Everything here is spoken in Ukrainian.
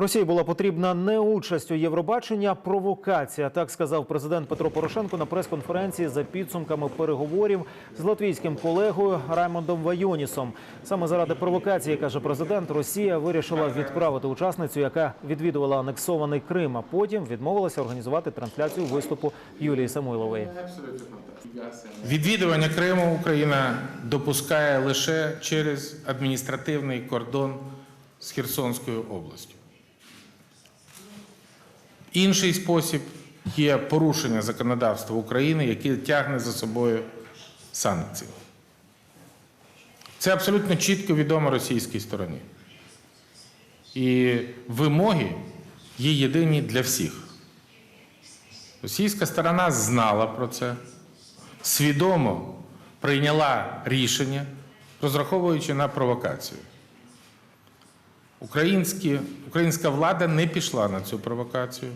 Росії була потрібна не участь у Євробаченні, а провокація. Так сказав президент Петро Порошенко на прес-конференції за підсумками переговорів з латвійським колегою Раймондом Вайонісом. Саме заради провокації, каже президент, Росія вирішила відправити учасницю, яка відвідувала анексований Крим. А потім відмовилася організувати трансляцію виступу Юлії Самойлової. Відвідування Криму Україна допускає лише через адміністративний кордон з Херсонською областю. Інший спосіб є порушення законодавства України, яке тягне за собою санкції. Це абсолютно чітко відомо російській стороні. І вимоги є єдині для всіх. Російська сторона знала про це, свідомо прийняла рішення, розраховуючи на провокацію. Українські, українська влада не пішла на цю провокацію.